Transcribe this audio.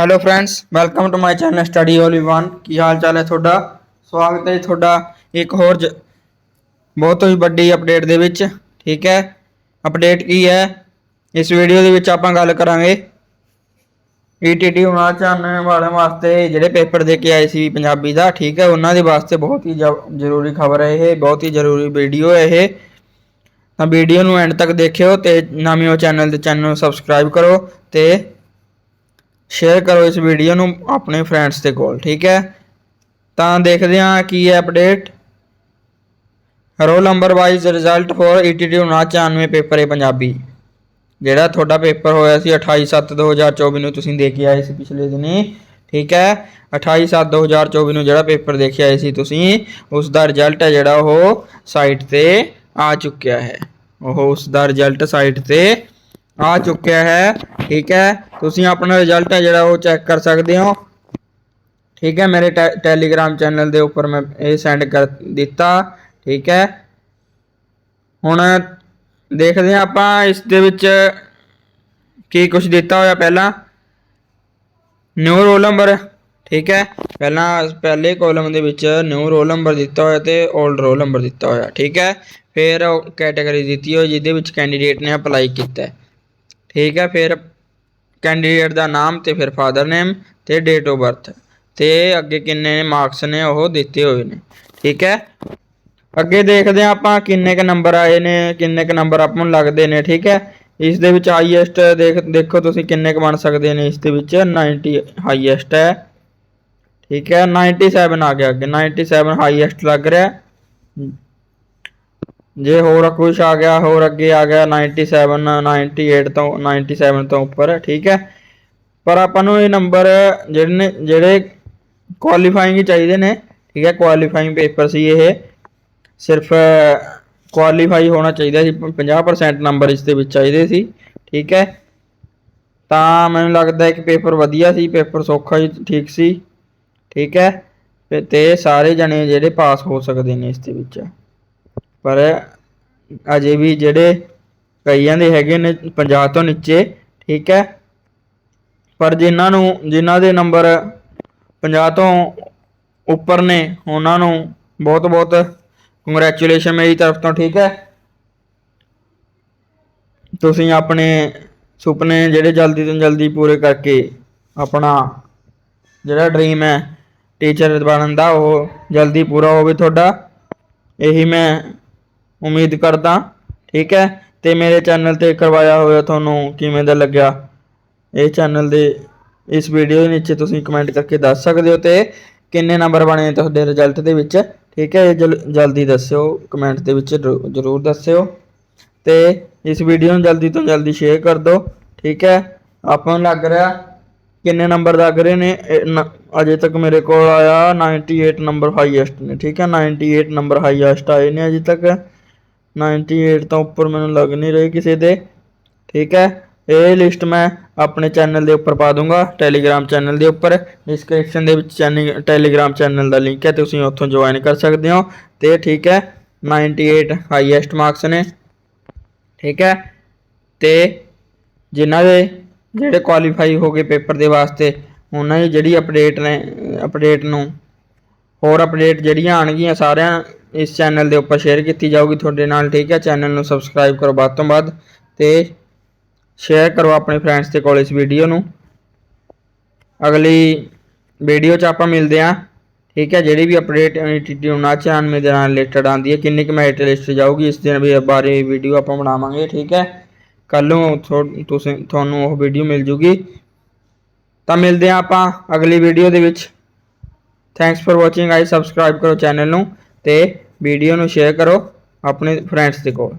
Hello friends welcome to my channel study only one ਕੀ ਹਾਲ ਚਾਲ ਹੈ ਤੁਹਾਡਾ? ਸਵਾਗਤ ਹੈ ਜੀ ਤੁਹਾਡਾ ਇੱਕ ਹੋਰ ਜ- ਬਹੁਤ ਹੀ ਵੱਡੀ ਅਪਡੇਟ ਦੇ ਵਿੱਚ, ਠੀਕ ਹੈ? ਅਪਡੇਟ ਕੀ ਹੈ? ਇਸ ਵੀਡੀਓ ਦੇ ਵਿੱਚ ਆਪਾਂ ਗੱਲ ਕਰਾਂਗੇ। ਈਟੀਟੀ ਉਹਨਾਂ ਚਾਨਣ ਵਾਲਿਆਂ ਵਾਸਤੇ ਜਿਹੜੇ ਪੇਪਰ ਦੇ ਕੇ ਆਏ ਸੀ ਪੰਜਾਬੀ ਦਾ, ਠੀਕ ਹੈ? ਉਹਨਾਂ ਦੇ ਵਾਸਤੇ ਬਹੁਤ ਹੀ ਜ਼ਰੂਰੀ ਖਬਰ ਹੈ ਇਹ, ਬਹੁਤ ਹੀ ਜ਼ਰੂਰੀ ਵੀਡੀਓ ਹੈ ਇਹ। ਤਾਂ ਵੀਡੀਓ ਨੂੰ ਐਂਡ ਤੱਕ ਦੇਖਿਓ ਤੇ ਨਵੇਂ ਹੋ ਚੈਨਲ ਦੇ ਚੈਨਲ ਨੂੰ ਸਬਸਕ੍ਰਾਈਬ ਕਰੋ ਤੇ ਸ਼ੇਅਰ ਕਰੋ ਇਸ ਵੀਡੀਓ ਨੂੰ ਆਪਣੇ ਫਰੈਂਡਸ ਦੇ ਕੋਲ, ਠੀਕ ਹੈ? ਤਾਂ ਦੇਖਦੇ ਹਾਂ ਕੀ ਹੈ update roll number wise result for ETT 99 paper ਹੈ ਪੰਜਾਬੀ। ਜਿਹੜਾ ਤੁਹਾਡਾ ਪੇਪਰ ਹੋਇਆ ਸੀ 28/7/2024 ਨੂੰ ਤੁਸੀਂ ਦੇ ਕੇ ਆਏ ਸੀ ਪਿਛਲੇ ਦਿਨੀ, ਠੀਕ ਹੈ? 28/7/2024 ਨੂੰ ਜਿਹੜਾ ਪੇਪਰ ਦੇ ਆਏ ਸੀ ਤੁਸੀਂ ਉਸ ਦਾ ਰਿਜ਼ਲਟ ਹੈ ਜਿਹੜਾ ਉਹ ਸਾਈਟ ਤੇ ਆ ਚੁੱਕਿਆ ਹੈ। ਉਹ ਉਸ ਦਾ ਰਿਜ਼ਲਟ ਸਾਈਟ ਤੇ ਆ ਚੁੱਕਿਆ ਹੈ। ਠੀਕ ਹੈ। ਤੁਸੀਂ ਆਪਣਾ ਰਿਜ਼ਲਟ ਹੈ ਜਿਹੜਾ ਉਹ ਚੈੱਕ ਕਰ ਸਕਦੇ ਹੋ। ਠੀਕ ਹੈ। ਮੇਰੇ ਟੈ- ਟੈਲੀਗ੍ਰਾਮ ਚੈਨਲ ਦੇ ਉੱਪਰ ਮੈਂ ਇਹ ਸੈਂਡ ਕਰ ਦਿੱਤਾ। ਠੀਕ ਹੈ। ਹੁਣ ਦੇਖਦੇ ਹਾਂ ਆਪਾਂ ਇਸ ਦੇ ਵਿੱਚ ਕੀ ਕੁਝ ਦਿੱਤਾ ਹੋਇਆ ਪਹਿਲਾਂ। ਨਿਊ ਰੋਲ ਨੰਬਰ ਠੀਕ ਹੈ। ਪਹਿਲਾਂ ਪਹਿਲੇ ਕਾਲਮ ਦੇ ਵਿੱਚ ਨਿਊ ਰੋਲ ਨੰਬਰ ਦਿੱਤਾ ਹੋਇਆ ਤੇ 올ਡ ਰੋਲ ਨੰਬਰ ਦਿੱਤਾ ਹੋਇਆ। ਠੀਕ ਹੈ। ਫਿਰ ਕੈਟਾਗਰੀ ਦਿੱਤੀ ਹੋਈ ਜਿਹਦੇ ਵਿੱਚ ਕੈਂਡੀਡੇਟ ਨੇ ਅਪਲਾਈ ਕੀਤਾ ਹੈ। ਠੀਕ ਹੈ, ਫਿਰ ਕੈਂਡੀਡੇਟ ਦਾ ਨਾਮ ਤੇ ਫਿਰ ਫਾਦਰ ਨੇਮ ਤੇ ਡੇਟ ਆਫ ਬਰਥ ਤੇ ਅੱਗੇ ਕਿੰਨੇ ਮਾਰਕਸ ਨੇ ਉਹ ਦਿੱਤੇ ਹੋਏ ਨੇ, ਠੀਕ ਹੈ। ਅੱਗੇ ਦੇਖਦੇ ਹਾਂ ਆਪਾਂ ਕਿੰਨੇ ਕ ਨੰਬਰ ਆਏ ਨੇ, ਕਿੰਨੇ ਕ ਨੰਬਰ ਆਪਾਂ ਨੂੰ ਲੱਗਦੇ ਨੇ, ਠੀਕ ਹੈ। ਇਸ ਦੇ ਵਿੱਚ ਹਾਈਐਸਟ ਦੇਖ, ਦੇਖੋ ਤੁਸੀਂ ਕਿੰਨੇ ਕ ਬਣ ਸਕਦੇ ਨੇ, ਇਸ ਦੇ ਵਿੱਚ 90 ਹਾਈਐਸਟ ਹੈ, ਠੀਕ ਹੈ। 97 ਆ ਗਿਆ ਅੱਗੇ 97 ਹਾਈਐਸਟ ਲੱਗ ਰਿਹਾ। ਜੇ ਹੋਰ ਕੁਝ ਆ ਗਿਆ, ਹੋਰ ਅੱਗੇ ਆ ਗਿਆ 97 98 ਤੋਂ 97 ਤੋਂ ਉੱਪਰ, ਠੀਕ ਹੈ? ਪਰ ਆਪਾਂ ਨੂੰ ਇਹ ਨੰਬਰ ਜਿਹੜੇ ਨੇ, ਜਿਹੜੇ ਕੁਆਲੀਫਾਈਂਗ ਚਾਹੀਦੇ ਨੇ, ਠੀਕ ਹੈ? ਕੁਆਲੀਫਾਈਂਗ ਪੇਪਰ ਸੀ ਇਹ। ਸਿਰਫ ਕੁਆਲੀਫਾਈ ਹੋਣਾ ਚਾਹੀਦਾ ਸੀ 50% ਨੰਬਰ ਇਸ ਦੇ ਵਿੱਚ ਚਾਹੀਦੇ ਸੀ, ਠੀਕ ਹੈ? ਤਾਂ ਮੈਨੂੰ ਲੱਗਦਾ ਹੈ ਕਿ ਪੇਪਰ ਵਧੀਆ ਸੀ ਪੇਪਰ ਸੌਖਾ ਹੀ ਠੀਕ ਸੀ, ਠੀਕ ਹੈ? ਤੇ- ਤੇ ਸਾਰੇ ਜਣੇ ਜਿਹੜੇ ਪਾਸ ਹੋ ਸਕਦੇ ਨੇ ਇਸ ਦੇ ਵਿੱਚ। ਪਰ ਅਜੇ ਵੀ ਜਿਹੜੇ ਕਈਆਂ ਦੇ ਹੈਗੇ ਨੇ 50 ਤੋਂ ਨੀਚੇ, ਠੀਕ ਹੈ? ਪਰ ਜਿਨ੍ਹਾਂ ਨੂੰ, ਜਿਨ੍ਹਾਂ ਦੇ ਨੰਬਰ 50 ਤੋਂ ਉੱਪਰ ਨੇ, ਉਹਨਾਂ ਨੂੰ ਬਹੁਤ ਬਹੁਤ ਕੰਗ੍ਰੈਚੁਲੇਸ਼ਨ ਮੇਰੀ ਤਰਫ ਤੋਂ, ਠੀਕ ਹੈ? ਤੁਸੀਂ ਆਪਣੇ ਸੁਪਨੇ ਜਿਹੜੇ ਜਲਦੀ ਤੋਂ ਜਲਦੀ ਪੂਰੇ ਕਰਕੇ ਆਪਣਾ ਜਿਹੜਾ ਡ੍ਰੀਮ ਹੈ ਟੀਚਰ ਬਣਨ ਦਾ, ਉਹ ਜਲਦੀ ਪੂਰਾ ਹੋਵੇ ਤੁਹਾਡਾ। ਇਹੀ ਮੈਂ ਉਮੀਦ ਕਰਦਾ, ਠੀਕ ਹੈ? ਤੇ ਮੇਰੇ ਚੈਨਲ ਤੇ ਕਰਵਾਇਆ ਹੋਇਆ ਤੁਹਾਨੂੰ ਕਿਵੇਂ ਦਾ ਲੱਗਿਆ? ਇਹ ਚੈਨਲ ਦੇ ਇਸ ਵੀਡੀਓ ਦੇ ਨੀਚੇ ਤੁਸੀਂ ਕਮੈਂਟ ਕਰਕੇ ਦੱਸ ਸਕਦੇ ਹੋ ਤੇ ਕਿੰਨੇ ਨੰਬਰ ਬਣੇ ਤੁਹਾਡੇ ਰਿਜ਼ਲਟ ਦੇ ਵਿੱਚ, ਠੀਕ ਹੈ? ਇਹ ਜਲ- ਜਲਦੀ ਦੱਸਿਓ ਕਮੈਂਟ ਦੇ ਵਿੱਚ ਜ਼ਰੂਰ ਦੱਸਿਓ। ਤੇ ਇਸ ਵੀਡੀਓ ਨੂੰ ਜਲਦੀ ਤੋਂ ਜਲਦੀ ਸ਼ੇਅਰ ਕਰ ਦਿਓ, ਠੀਕ ਹੈ? ਆਪਾਂ ਨੂੰ ਲੱਗ ਰਿਹਾ ਕਿੰਨੇ ਨੰਬਰ ਲੱਗ ਰਹੇ ਨੇ? ਅਜੇ ਤੱਕ ਮੇਰੇ ਕੋਲ ਆਇਆ 98 ਨੰਬਰ ਹਾਈਐਸਟ ਨੇ, ਠੀਕ ਹੈ? 98 ਨੰਬਰ ਹਾਈਐਸਟ ਆਏ ਨੇ ਅਜੇ ਤੱਕ। 98 ਤੋਂ ਉੱਪਰ ਮੈਨੂੰ ਲੱਗ ਨਹੀਂ ਰਹੀ ਕਿਸੇ ਦੇ। ਠੀਕ ਹੈ, ਇਹ ਲਿਸਟ ਮੈਂ ਆਪਣੇ ਚੈਨਲ ਦੇ ਉੱਪਰ ਪਾ ਦੂੰਗਾ ਟੈਲੀਗ੍ਰਾਮ ਚੈਨਲ ਦੇ ਉੱਪਰ। ਡਿਸਕ੍ਰਿਪਸ਼ਨ ਦੇ ਵਿੱਚ ਚੈਨਲ ਟੈਲੀਗ੍ਰਾਮ ਚੈਨਲ ਦਾ ਲਿੰਕ ਹੈ, ਤੁਸੀਂ ਉੱਥੋਂ ਜੁਆਇਨ ਕਰ ਸਕਦੇ ਹੋ। ਤੇ ਠੀਕ ਹੈ 98 ਹਾਈਐਸਟ ਮਾਰਕਸ ਨੇ। ਠੀਕ ਹੈ, ਤੇ ਜਿਨ੍ਹਾਂ ਦੇ ਜਿਹੜੇ ਕੁਆਲੀਫਾਈ ਹੋ ਗਏ ਪੇਪਰ ਦੇ ਵਾਸਤੇ, ਉਹਨਾਂ ਦੀ ਜਿਹੜੀ ਅਪਡੇਟ ਨੇ ਅਪਡੇਟ ਨੂੰ ਹੋਰ ਅਪਡੇਟ ਜਿਹੜੀਆਂ ਆਣਗੀਆਂ ਸਾਰਿਆਂ ਇਸ ਚੈਨਲ ਦੇ ਉੱਪਰ ਸ਼ੇਅਰ ਕੀਤੀ ਜਾਊਗੀ ਤੁਹਾਡੇ ਨਾਲ, ਠੀਕ ਹੈ? ਚੈਨਲ ਨੂੰ ਸਬਸਕ੍ਰਾਈਬ ਕਰੋ ਵੱਧ ਤੋਂ ਵੱਧ ਤੇ ਸ਼ੇਅਰ ਕਰੋ ਆਪਣੇ ਫਰੈਂਡਸ ਦੇ ਕੋਲ ਇਸ ਵੀਡੀਓ ਨੂੰ। ਅਗਲੀ ਵੀਡੀਓ 'ਚ ਆਪਾਂ ਮਿਲਦੇ ਹਾਂ, ਠੀਕ ਹੈ? ਜਿਹੜੀ ਵੀ ਅਪਡੇਟ ਐਨਟੀਟੀ 99 ਦੇ ਨਾਲ ਰਿਲੇਟਡ ਆਉਂਦੀ ਹੈ, ਕਿੰਨੀ ਕੁ ਮੈਰਿਟ ਲਿਸਟ ਜਾਊਗੀ, ਇਸ ਦਿਨ ਵੀ ਬਾਰੇ ਵੀਡੀਓ ਆਪਾਂ ਬਣਾਵਾਂਗੇ, ਠੀਕ ਹੈ? ਕੱਲ ਨੂੰ ਥੋ- ਤੁਸੀਂ, ਤੁਹਾਨੂੰ ਉਹ ਵੀਡੀਓ ਮਿਲ ਜੂਗੀ। ਤਾਂ ਮਿਲਦੇ ਹਾਂ ਆਪਾਂ ਅਗਲੀ ਵੀਡੀਓ ਦੇ ਵਿੱਚ। ਥੈਂਕਸ ਫॉर ਵਾਚਿੰਗ ਆਈ ਸਬਸਕ੍ਰਾਈਬ ਕਰੋ ਚੈਨਲ ਨੂੰ। ਤੇ ਵੀਡੀਓ ਨੂੰ ਸ਼ੇਅਰ ਕਰੋ ਆਪਣੇ ਫਰੈਂਡਸ ਦੇ ਕੋਲ।